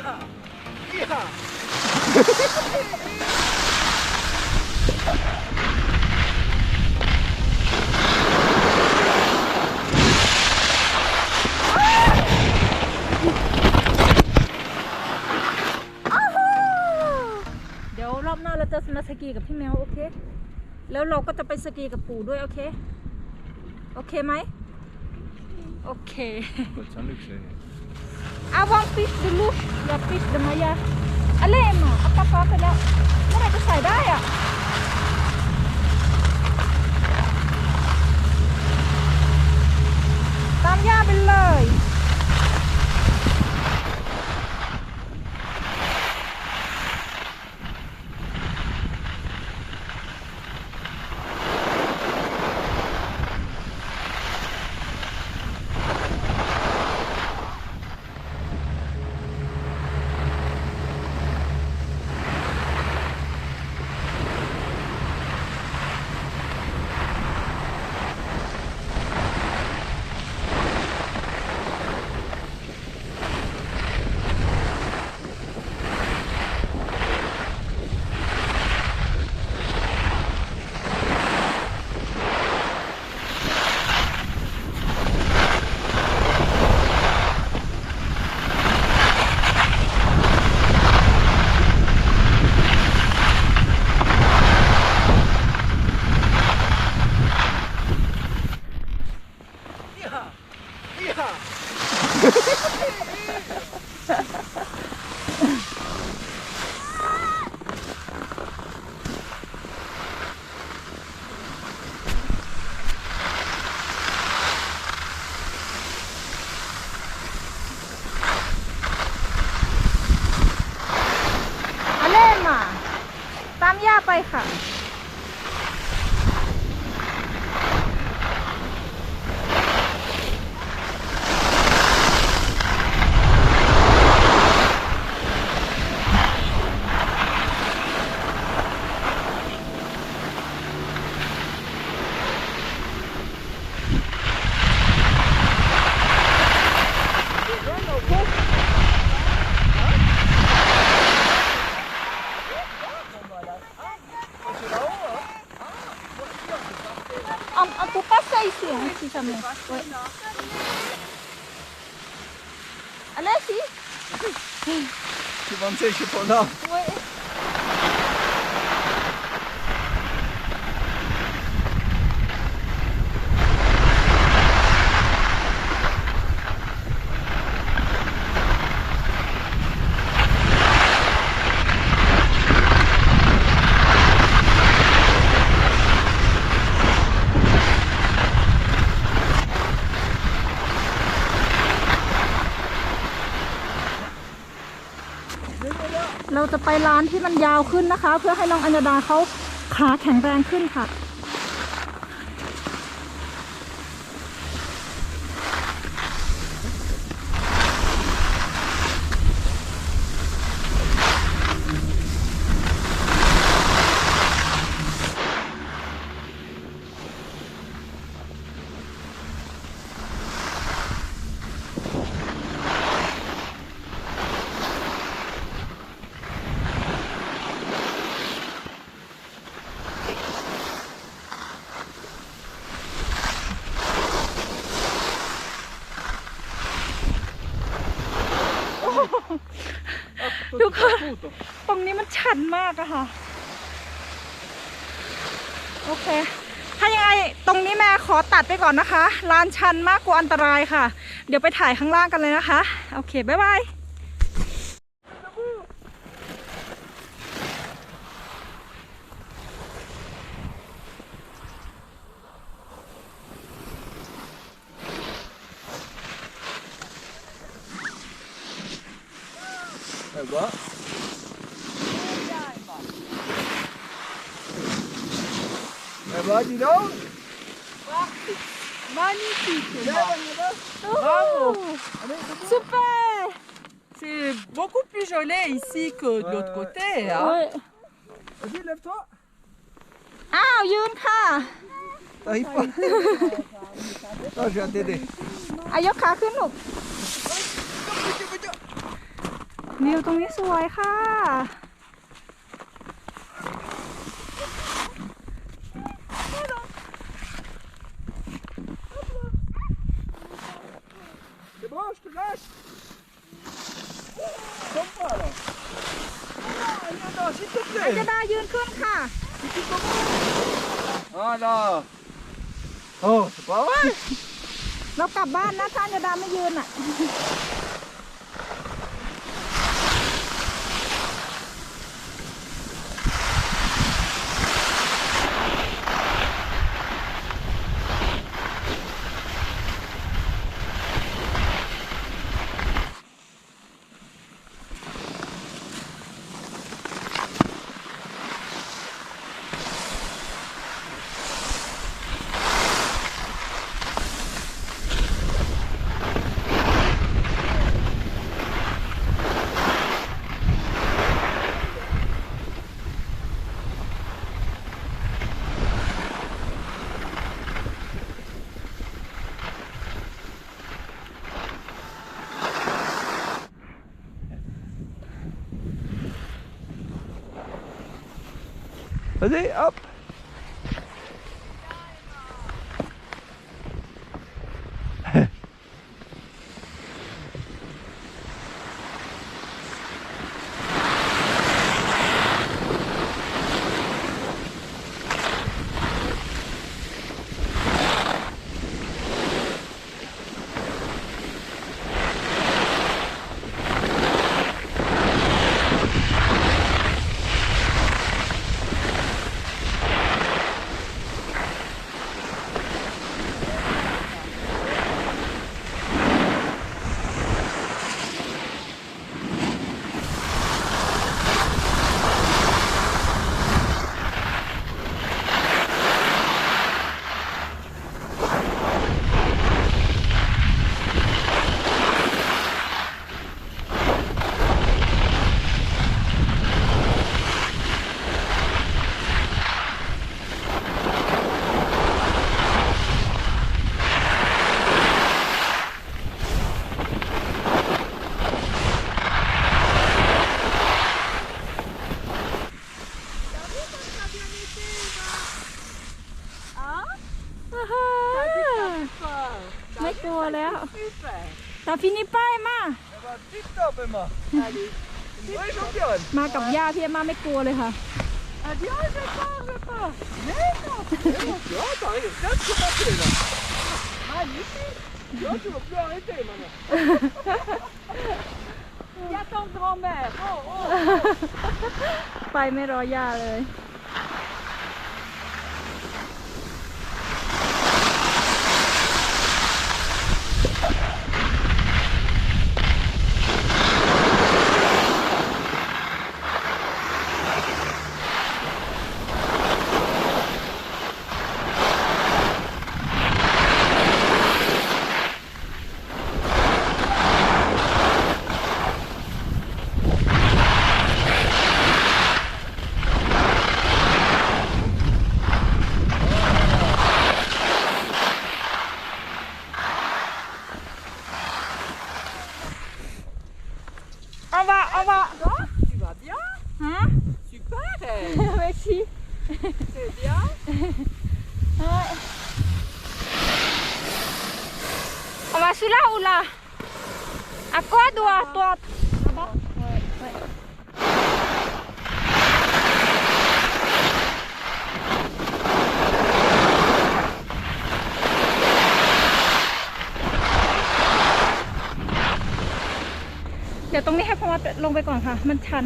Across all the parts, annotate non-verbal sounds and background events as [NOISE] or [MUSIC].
เดี๋ยวรอบหน้าเราจะมาสกีกับพี่แมวโอเค แล้วเราก็จะไปสกีกับปู่ด้วยโอเค โอเคไหม โอเค Gott som lyxig. Awang fish the look อย่า fish the maya อะไรมาเอาปลาปลาไปแล้วเมื่อไหรจะใส่ได้อะ ตามย่าไปเลย อะเล่นมา ตามย่า ไปค่ะ tam jest. Alesi! Chyba się ponad. ไปร้านที่มันยาวขึ้นนะคะ เพื่อให้น้องอัญญาดาเขาขาแข็งแรงขึ้นค่ะ ทุ กคน ตรงนี้มันชันมากอะค่ะ โอเค ถ้ายังไงตรงนี้แม่ขอตัดไปก่อนนะคะ ลานชันมากกว่าอันตรายค่ะ เดี๋ยวไปถ่ายข้างล่างกันเลยนะคะ โอเค บ๊ายบาย är bra. Det är bra, Dino. Magnifique. Det var det. Bravo. Super! C'est beaucoup plus joli ici que de Ouais, l'autre ouais. côté. hein. Ouais. Vas-y, lève-toi. อ้าวยืนค่ะ T'arrives pas. Attends, je viens t'aider. อายกขาขึ้นลูกวิวตรงนี้สวยค่ะ C'est bon, je te lâche. Comme pas là. Ah, Aliana, s'il te อัญ plaît. ดายืนขึ้นค่ะ Voilà. Oh, c'est pas vrai เรากลับบ้านนะถ้าอัญดา ไม่ยืนอะ Vas-y, hop. Peur. ไม่ กลัวแล้ว Super. ตาฟินิป้ายมา Eh ben, tip top, Emma. Allez. Oui, championne. มากับย่าพี่เอ็มมาไม่กลัวเลยค่ะ Elle dit, oh, je pars, je pars. Mais non, tu vois, t'arrives, regarde ce que t'as fait là. Magnifique. Tu vois, tu vas plus arrêter maintenant. Il y a ton grand-mère. Oh, oh. ไปไม่รอย่าเลย เอาวะเอาวะ Tu vas bien ฮะ Super. เวชี C'est bien. เฮ้ยเอามาสุราอุลาอะก็ตัวตัวเดี๋ยวตรงนี้ให้พวัด ลงไปก่อนค่ะ มันชัน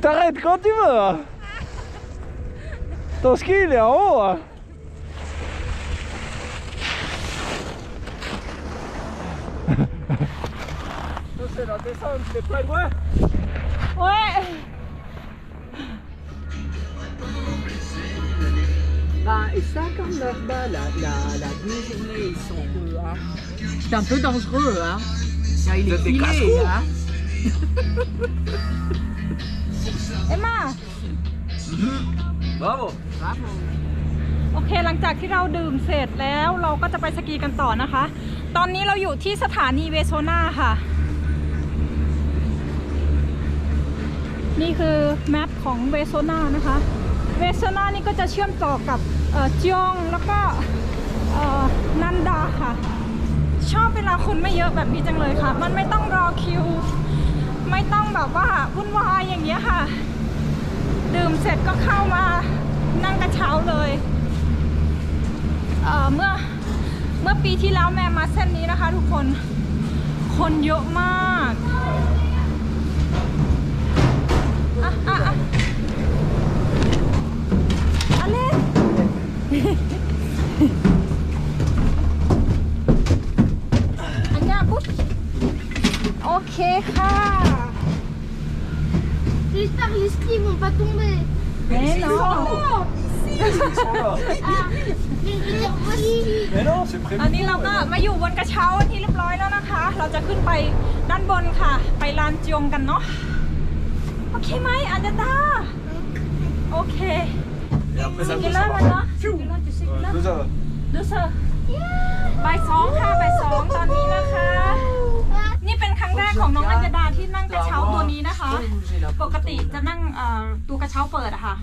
t'arrêtes quand tu veux. Ton ski, il est en haut. Hein. c'est la descente, t'es prêt, moi Ouais Bah, et ça, quand là-bas, la, la, la demi-journée, ils sont... Hein. C'est un peu dangereux, hein. Il est filé, hein. [LAUGHS] เอ็มมา Bravo. Bravo. โอเคหลังจากที่เราดื่มเสร็จแล้วเราก็จะไปสกีกันต่อนะคะ ตอนนี้เราอยู่ที่สถานีเวโซนาค่ะ นี่คือแมปของเวโซนานะคะเวโซนานี่ก็จะเชื่อมต่อกับเอ่อจองแล้วก็เอ่อนันดาค่ะ ชอบเวลาคนไม่เยอะแบบนี้จังเลยค่ะ มันไม่ต้องรอคิว ไม่ต้องแบบว่าวุ่นวายอย่างเงี้ยค่ะ ดื่มเสร็จก็เข้ามานั่งกระเช้าเลยเออเมื่อเมื่อปีที่แล้วแม่มาเส้นนี้นะคะ ทุกคนคนเยอะมากอะอะอะ mais je veux dire aussi. Mais non, c'est ตอน prévu. นี้เราก็มาอยู่บนกระเช้าที่เรียบร้อยแล้วนะคะ เราจะขึ้นไปด้านบนค่ะ ไปลานจยงกันเนาะ โอเคไหมอันเดตาโอเค Et après, สิ ça กิ peut เลอร์มัน savoir. เนาะสิกิเลอร์จุดสิกิเลอ Ouais, ร์ deux heures. ดูเซอร์บ่ายสองค่ะบ่ายสองตอนนี้นะคะนี่เป็นค รั้งแรกของน้องอัญญดาที่นั่งกระเช้าตัวนี้นะคะ J'ai la ปกติจะนั่งเอ่อตัวกระเช้าเปิดอะค่ะ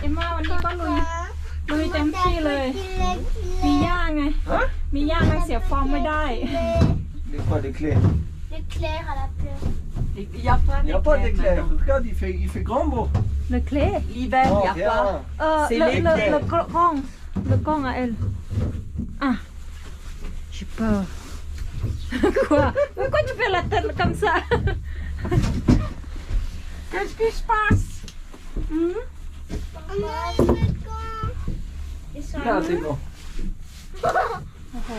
เอ็มมาวันนี้ก็ลุยลุยเต็มที่เลย มีย่าไง Hein มีย่านั่งเสียฟอร์มไม่ได้ Les quoi, des clés L'éclair à la peur. Il n'y a pas Il n'y a pas d'éclair. maintenant. Regarde, il fait, il fait grand beau. le clé L'hiver, il Oh, n'y a viens. pas. เออ C'est เล les เล clés. เลกล้องเลกล้องอะเอลอะ j'ai peur [LAUGHS] quoi pourquoi tu fais la tête comme ça [LAUGHS] qu'est-ce qui se passe Hmm? Maman, il fait quand Et ça Là, c'est bon. [LAUGHS] โอ้โห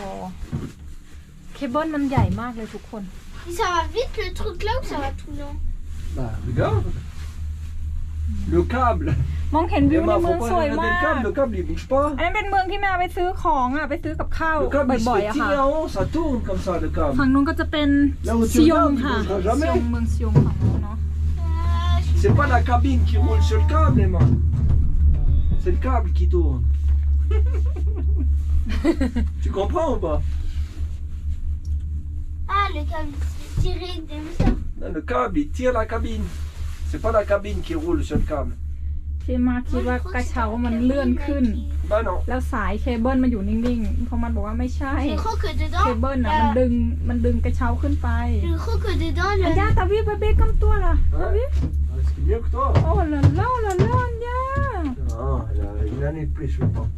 เคเบิลมันใหญ่มากเลยทุกคน Et ça va vite le truc là ou ça va tout lent Bah, regarde. Le câble. มองเห็นวิว Et ใน bah, เมือง faut ส pas วย regarder มา le ก câble. Le câble, il bouge pas. อันนั้นเป็นเมืองที่แม่เอาไปซื้อของอ่ะ ไปซื้อกับข้าว Le câble, il se บ่อย fait ๆอะ tirer ค่ะ en haut, ça tourne comme ça, le câble. ฝั่งนู้นก็จะเป็น แล้วมัน ซิยง จะ ค่ะ ยาวอยู่ ซิ jamais ยงเมืองซิยงฝั่งนู้นเนาะ Euh, je suis C'est pas la cabine qui roule sur le câble, Emma. C'est le câble qui tourne. [LAUGHS] tu comprends ou pas Ah, le câble il se fait tirer comme ça. Non, Le câble, il tire la cabine. C'est pas la cabine qui roule sur le câble. ที่มาคิดว่ากระเช้ามันเลื่อนขึ้น Bah non. แล้วสายเคเบิลมันอยู่นิ่งๆเพราะมันบอกว่าไม่ใช่ Je crois que เค dedans, เบิลอะมันดึงมันดึงกระเช้าขึ้นไป je crois que dedans, อัน le... ยาตาวิบเบกำตัวล่ะตาวิ C'est mieux que toi. โอ้ละล่าละล่าอันยา Non, elle a une année de plus, je pense.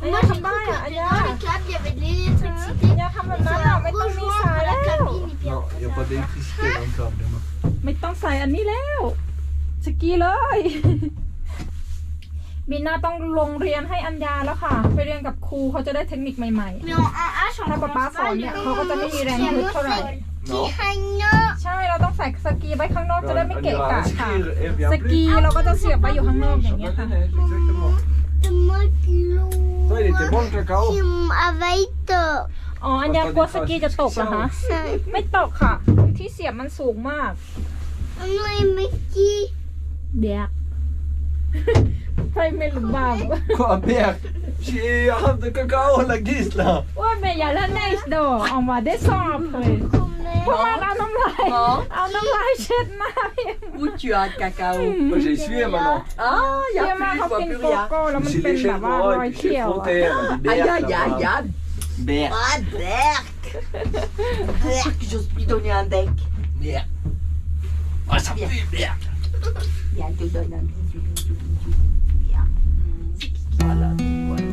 อัน Moi, ยา j'ai ทำได้ cru อะ que อันยา dedans, le câble, il y avait de l'électricité. อันยาทำแบบ Et นั้น ça อะ va ไม่ต้องมี rejoindre สาย la แล้ว cabine et puis Non, après, il n'y a ça pas va. d'électricité dans le câble, Emma. ไม่ต้องใส่อันนี้แล้ว สกีเลยมีนาต้องลงเรียนให้อัญญาแล้วค่ะ ไปเรียนกับครูเขาจะได้เทคนิคใหม่ Mais en 1H, on ๆถ้าป๊า commence ป๊าสอน pas เนี่ย le- เขาก็จะไม่มีแรง Qui a ฮึดเท่าไหร่ Non. Tihana. ใช่เราต้องใส่สกีไว้ข้างนอกจะได้ไม่ On เกะ ira กะค่ะ inscrire et bien ส plus. กีเราก็จะเสียบไว้อยู่ข้างนอกอย่าง Ça เงี้ย va ค่ะ des neiges, exactement. Moi qui l'ouvre. Ça, il était bon le cacao. Qui m'avait อ๋อ อัญญากลัวสกีจะตกเหรอคะไม่ตกค่ะ ที่เสียบมันสูงมาก Non, mais qui เดียกใช่ไม่รู้บ้าง Quoi, merde J'ai un rame de cacao, la glisse là. ว่าเมย์อย่าเล่นในสโดออกมาได้สอบเลย พวกมันเอาน้ำลาย Non. เอาน้ำลายเช็ดหน้าพี่ Où tu as le cacao Moi, j'ai essuyé maintenant. Ah, il n'y เยี่ย a มมาก plus, เขา je vois กิน plus โก rien. โก้แล้วมัน J'ai เป็น léché แบ le บว่าร bras อย et puis เขี j'ai ยวอะ frotté. elle a dit, Aïe, Berk, aïe, aïe, là-bas. aïe. Berk. Ah, Berk Berk, j'ose plus donner un bec. Berk. Ah, ça Bien. pue, Berk. Viens, je te donne un bisou, bisou, bisou. Viens. Voilà, voilà.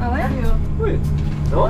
Ah ouais Oui. Non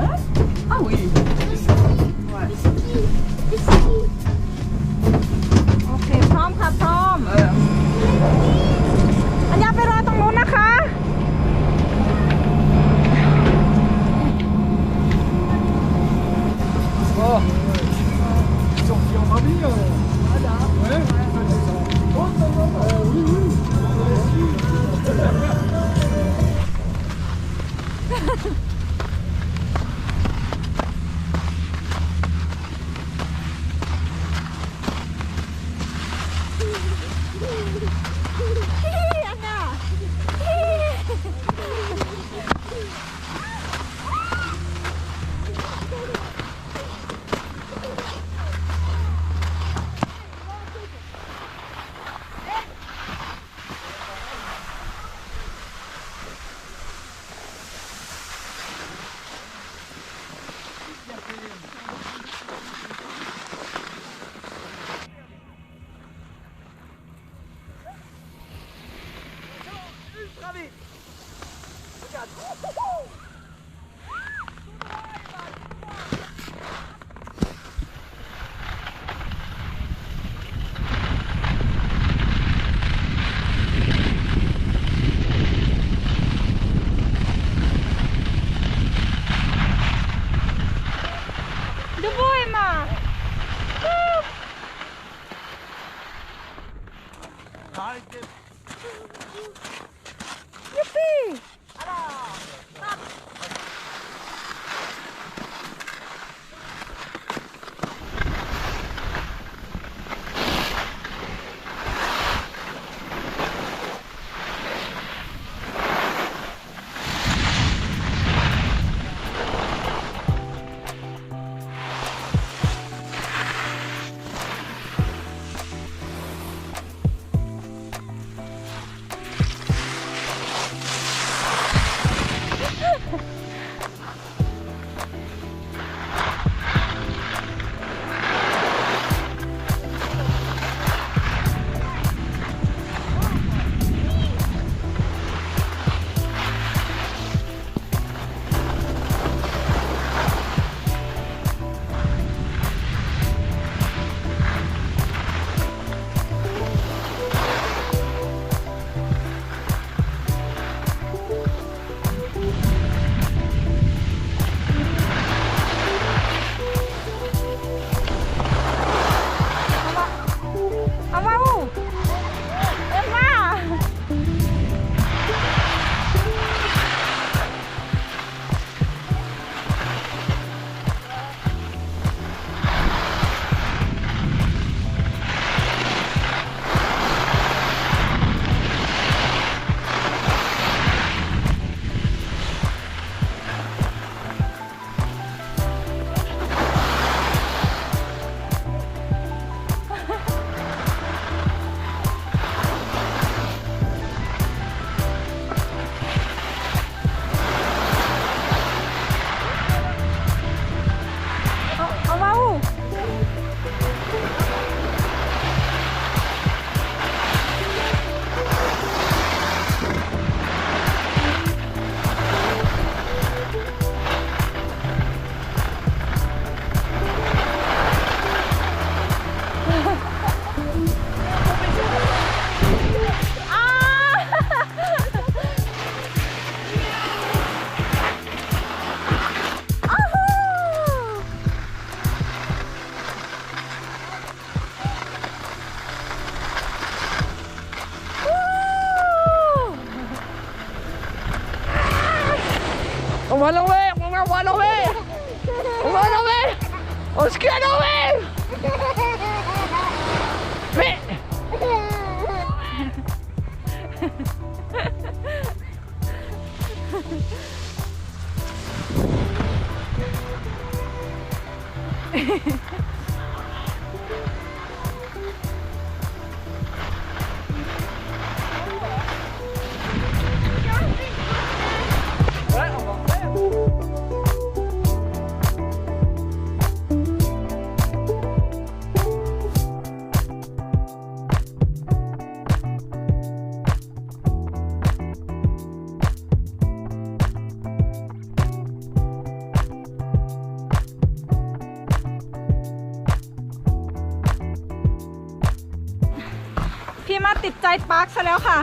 าร์คซะแล้วค่ะ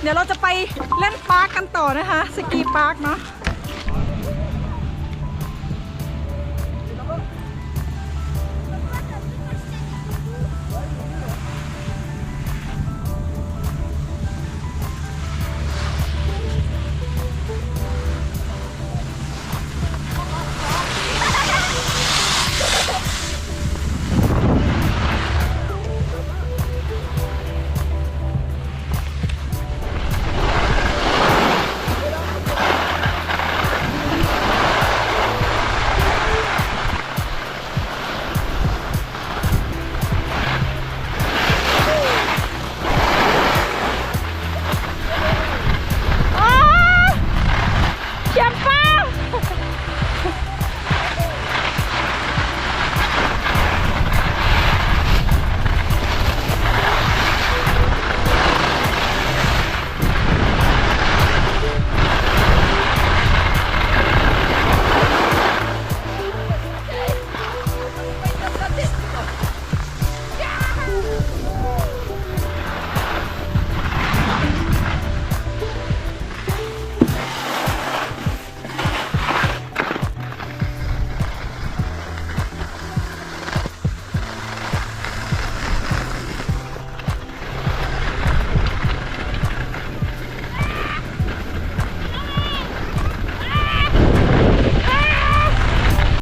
เดี๋ยวเราจะไปเล่นปาร์คกันต่อนะคะ สกีปาร์คเนาะ